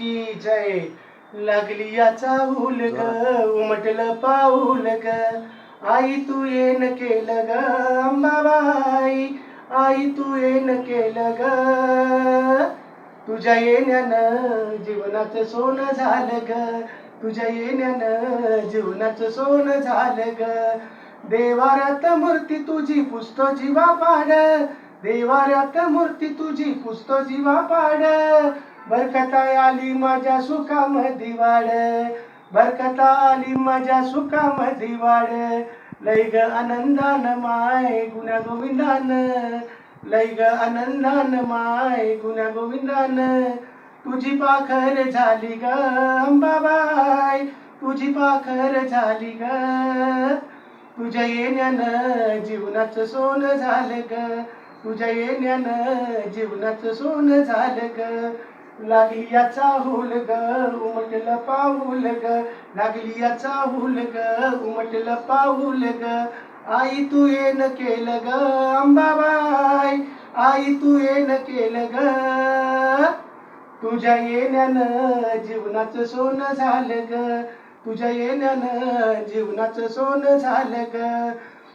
की जय लागली याचा हुल ग उमटलं पाऊल ग. आई तू येन केलं ग अंबाबाई. आई तू येन केलं ग. तुझ्या येण्यानं जीवनाचं सोनं झालं ग. तुझ्या येण्यानं जीवनाचं सोनं झालं ग. देवाऱ्यात मूर्ती तुझी पुसतो जीवा पाड देवाऱ्यात मूर्ती तुझी पुसतो जीवा पाड बरकता आली माझ्या सुखामधी वाड. बरकता आली माझ्या सुखामधी वाड. लय ग आनंदान माय गुण्या गोविंदान. लय ग आनंदान माय गुण्या गोविंदान. तुझी पाखर झाली ग अंबाबाई. तुझी पाखर झाली ग. तुझ्या येण्यानं जीवनाचं सोनं झालं ग. तुझ्या येण्यानं जीवनाचं सोनं झालं ग. लागली याचा हुल ग उमटलं पाऊल ग लागली याचा हुल ग उमटलं पाऊल ग आई तू येन केलं ग अंबाबाई. आई तू येन केलं ग तुझ्या येण्यानं जीवनाचं सोनं झालं ग तुझ्या येण्यानं जीवनाचं सोनं झालं ग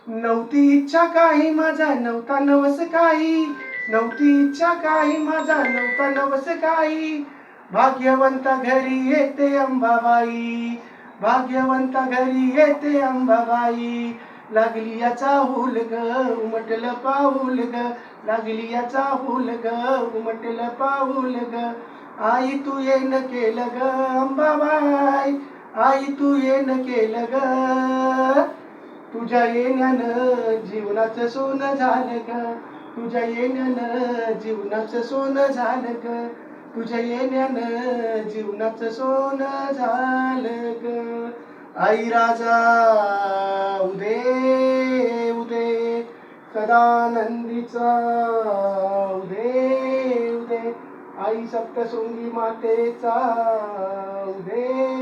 नव्हती इच्छा काही माझा नव्हता नवस काही. नव्हती इच्छा काही माझा नव्हता नवस काही भाग्यवंता घरी येते अंबाबाई. भाग्यवंता घरी येते अंबाबाई. लागली याचा हुल ग उमटलं पाऊल ग. लागली याचा हुल ग उमटलं पाऊल ग. आई तू येन केलं ग अंबाबाई. आई तू येन केलं ग. तुझ्या येण्यानं जीवनाचं सोनं झालं ग. तुझ्या येण्यानं जीवनाचं सोनं झालं ग. तुझ्या येण्यानं जीवनाचं सोनं झालं ग. आई राजा उदे उदे. सदानंदीचा उदे उदे. आई सप्तशृंगी मातेचा उदे.